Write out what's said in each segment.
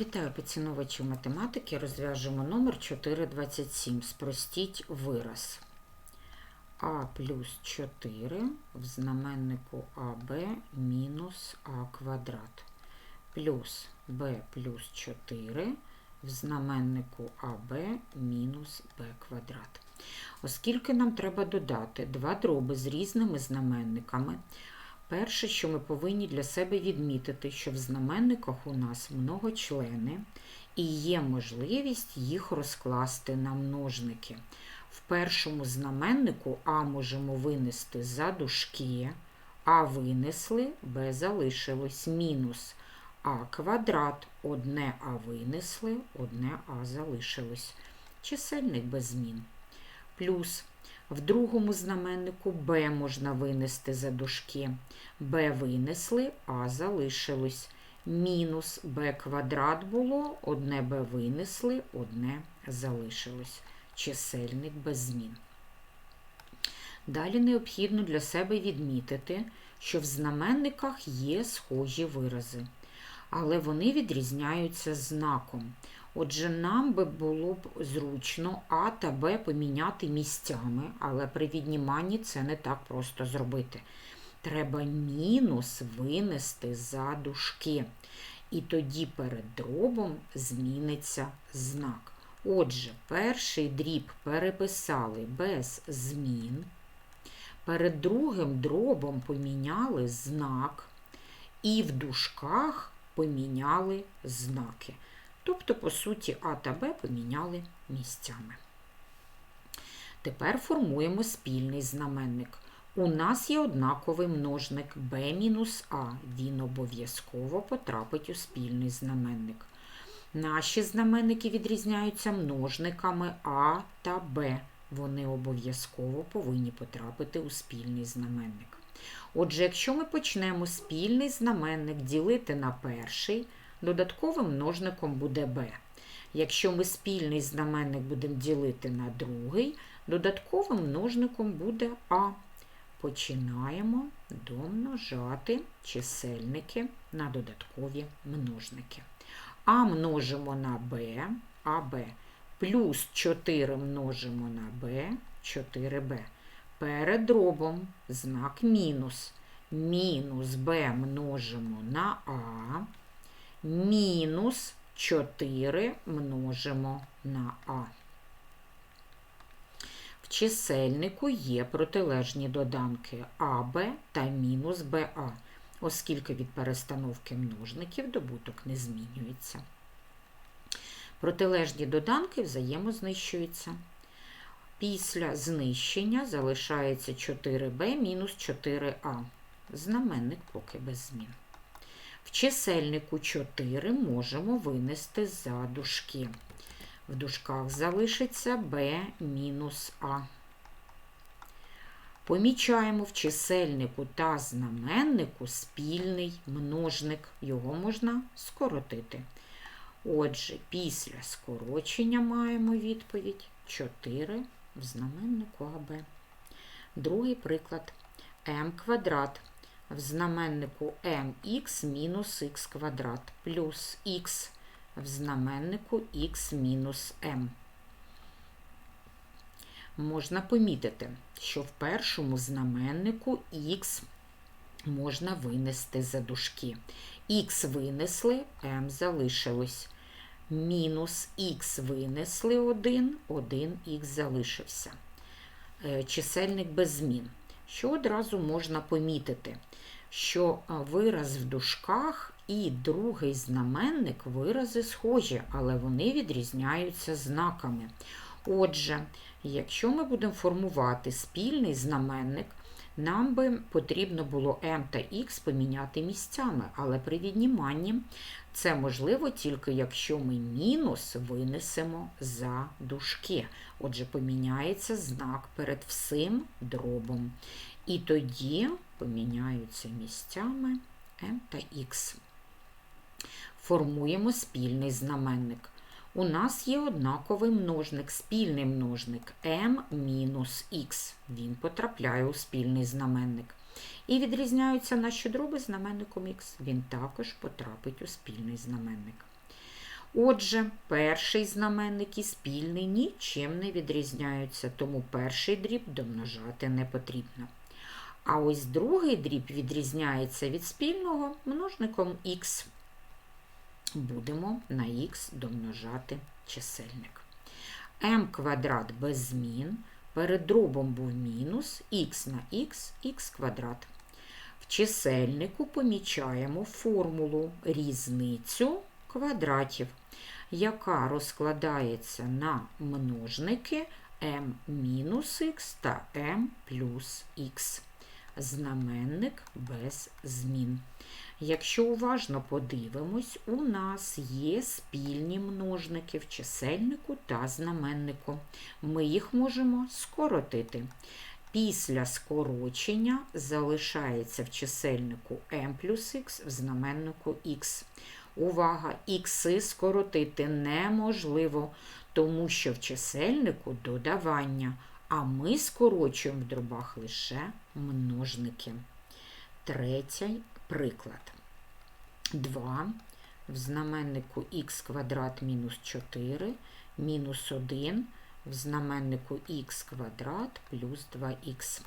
Вітаю поціновувачів математики. Розв'яжемо номер 427. Спростіть вираз. А плюс 4 в знаменнику АБ мінус А квадрат. Плюс Б плюс 4 в знаменнику АБ мінус Б квадрат. Оскільки нам треба додати два дроби з різними знаменниками, Перше, що ми повинні для себе відмітити, що в знаменниках у нас многочлени і є можливість їх розкласти на множники. В першому знаменнику А можемо винести за дужки, А винесли, Б залишилось мінус А квадрат, одне А винесли, одне А залишилось. Чисельник без змін. Плюс в другому знаменнику Б можна винести за дужки. Б винесли, А залишилось. Мінус Б квадрат було, одне Б винесли, одне залишилось. Чисельник без змін. Далі необхідно для себе відмітити, що в знаменниках є схожі вирази, але вони відрізняються знаком. Отже, нам би було б зручно А та Б поміняти місцями, але при відніманні це не так просто зробити. Треба мінус винести за дужки. І тоді перед дробом зміниться знак. Отже, перший дріб переписали без змін. Перед другим дробом поміняли знак, і в дужках поміняли знаки. Тобто, по суті, А та Б поміняли місцями. Тепер формуємо спільний знаменник. У нас є однаковий множник b-а. Він обов'язково потрапить у спільний знаменник. Наші знаменники відрізняються множниками А та Б. Вони обов'язково повинні потрапити у спільний знаменник. Отже, якщо ми почнемо спільний знаменник ділити на перший, додатковим множником буде b. Якщо ми спільний знаменник будемо ділити на другий, додатковим множником буде А. Починаємо домножати чисельники на додаткові множники. А множимо на b, АБ. Плюс 4 множимо на b, 4b. Перед дробом знак мінус. Мінус b множимо на А мінус 4 множимо на А. В чисельнику є протилежні доданки АБ та мінус БА, оскільки від перестановки множників добуток не змінюється. Протилежні доданки взаємознищуються. Після знищення залишається 4b мінус 4а. Знаменник поки без змін. В чисельнику 4 можемо винести за дужки. В дужках залишиться b мінус А. Помічаємо в чисельнику та знаменнику спільний множник. Його можна скоротити. Отже, після скорочення маємо відповідь 4 в знаменнику АБ. Другий приклад m квадрат в знаменнику mx мінус х квадрат плюс х в знаменнику х мінус m. Можна помітити, що в першому знаменнику х можна винести за дужки. Х винесли, m залишилось. Мінус х винесли 1, 1х залишився. Е, чисельник без змін. Що одразу можна помітити? що вираз в дужках і другий знаменник вирази схожі, але вони відрізняються знаками. Отже, якщо ми будемо формувати спільний знаменник, нам би потрібно було m та x поміняти місцями, але при відніманні це можливо тільки якщо ми мінус винесемо за дужки. Отже, поміняється знак перед всім дробом. І тоді поміняються місцями m та x. Формуємо спільний знаменник. У нас є однаковий множник, спільний множник m-х. Він потрапляє у спільний знаменник. І відрізняються наші дроби знаменником х. Він також потрапить у спільний знаменник. Отже, перший знаменник і спільний нічим не відрізняються, тому перший дріб домножати не потрібно. А ось другий дріб відрізняється від спільного множником х. Будемо на х домножати чисельник. m квадрат без змін. Перед дробом був мінус х на х, х квадрат. В чисельнику помічаємо формулу різницю квадратів, яка розкладається на множники m мінус х та m плюс х. Знаменник без змін. Якщо уважно подивимось, у нас є спільні множники в чисельнику та знаменнику. Ми їх можемо скоротити. Після скорочення залишається в чисельнику m плюс х, в знаменнику х. Увага! Ікси скоротити неможливо, тому що в чисельнику додавання, а ми скорочуємо в дробах лише множники. Третій приклад. 2 в знаменнику х квадрат мінус 4, мінус 1 в знаменнику х квадрат плюс 2х.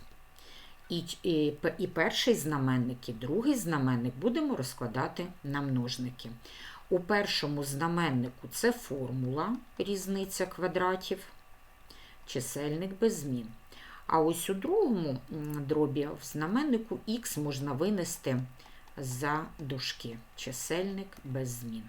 І, і, і перший знаменник, і другий знаменник будемо розкладати на множники. У першому знаменнику це формула різниця квадратів, чисельник без змін. А ось у другому дробі в знаменнику х можна винести за дужки, чисельник без змін.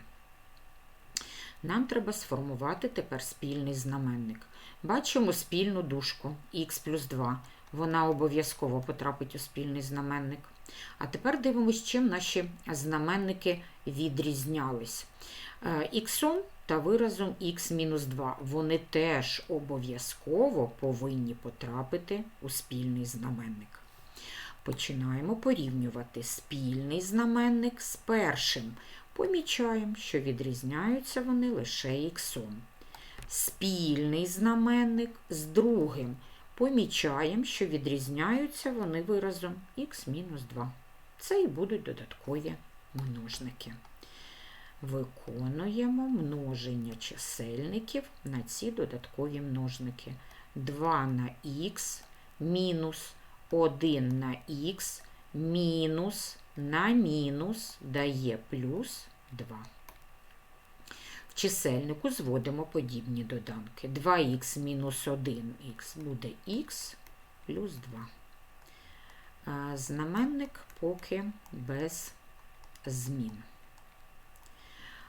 Нам треба сформувати тепер спільний знаменник. Бачимо спільну дужку х плюс 2. Вона обов'язково потрапить у спільний знаменник. А тепер дивимося, чим наші знаменники відрізнялись. Х та виразом х-2. Вони теж обов'язково повинні потрапити у спільний знаменник. Починаємо порівнювати спільний знаменник з першим. Помічаємо, що відрізняються вони лише іксом. Спільний знаменник з другим. Помічаємо, що відрізняються вони виразом х-2. Це і будуть додаткові множники. Виконуємо множення чисельників на ці додаткові множники. 2 на х мінус 1 на х мінус на мінус дає плюс 2. В чисельнику зводимо подібні доданки. 2х мінус 1х буде х плюс 2. Знаменник поки без змін.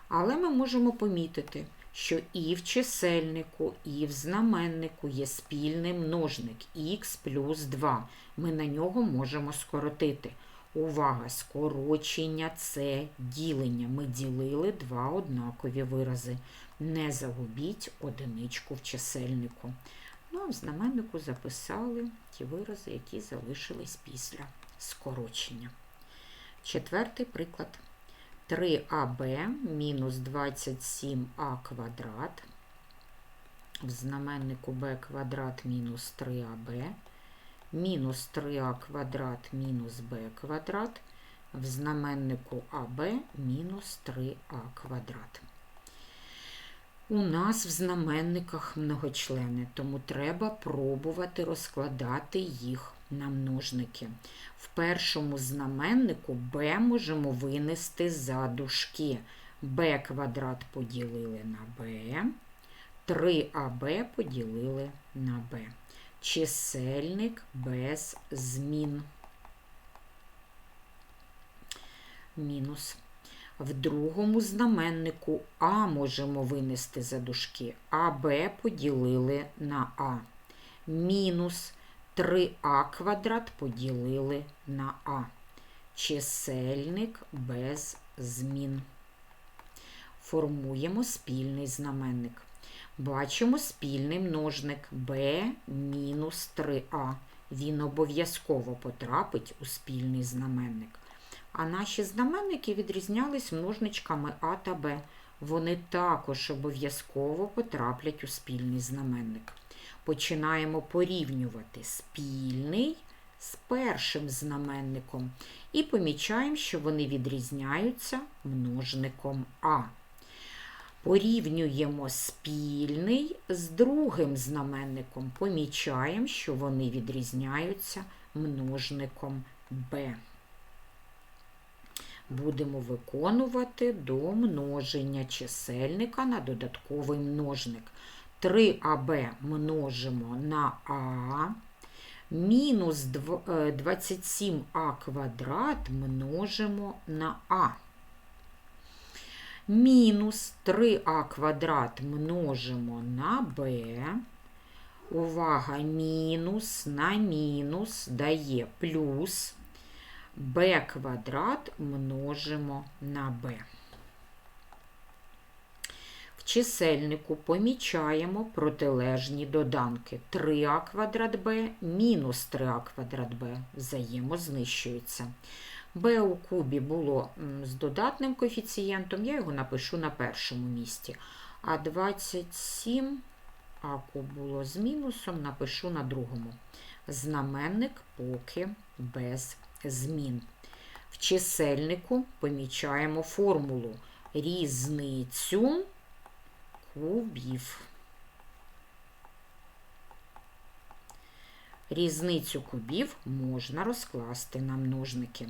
Але ми можемо помітити, що і в чисельнику, і в знаменнику є спільний множник х плюс 2. Ми на нього можемо скоротити. Увага, скорочення це ділення. Ми ділили два однакові вирази. Не загубіть одиничку в чисельнику. Ну, а в знаменнику записали ті вирази, які залишились після скорочення. Четвертий приклад. 3аб мінус 27а квадрат. В знаменнику b квадрат мінус 3аб, мінус 3а квадрат мінус b квадрат, в знаменнику АБ мінус 3а квадрат. У нас в знаменниках многочлени, тому треба пробувати розкладати їх на. В першому знаменнику b можемо винести за дужки. b квадрат поділили на b, 3аб поділили на b. Чисельник без змін. Мінус. В другому знаменнику А можемо винести за дужки, а Б поділили на А. Мінус 3а квадрат поділили на А. Чисельник без змін. Формуємо спільний знаменник. Бачимо спільний множник b мінус 3а. Він обов'язково потрапить у спільний знаменник. А наші знаменники відрізнялись множничками А та Б. Вони також обов'язково потраплять у спільний знаменник починаємо порівнювати спільний з першим знаменником і помічаємо, що вони відрізняються множником А. Порівнюємо спільний з другим знаменником. Помічаємо, що вони відрізняються множником b. Будемо виконувати до множення чисельника на додатковий множник. 3аб множимо на а, мінус е, 27а квадрат множимо на а. Мінус 3а квадрат множимо на b. Увага, мінус на мінус дає плюс b квадрат множимо на b. Чисельнику помічаємо протилежні доданки. 3а квадрат b мінус 3а квадрат b взаємознищуються. b у кубі було з додатним коефіцієнтом, я його напишу на першому місці. А 27 а куб було з мінусом, напишу на другому. Знаменник поки без змін. В чисельнику помічаємо формулу різницю кубів. Різницю кубів можна розкласти на множники.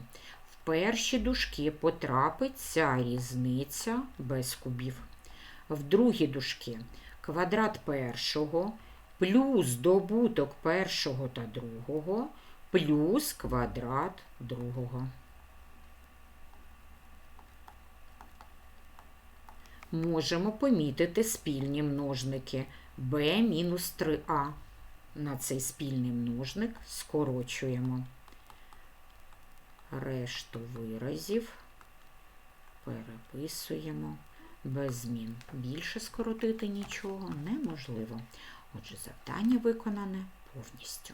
В перші дужки потрапить ця різниця без кубів. В другі дужки квадрат першого плюс добуток першого та другого плюс квадрат другого. Можемо помітити спільні множники b-3a. На цей спільний множник скорочуємо решту виразів, переписуємо без змін. Більше скоротити нічого неможливо. Отже, завдання виконане повністю.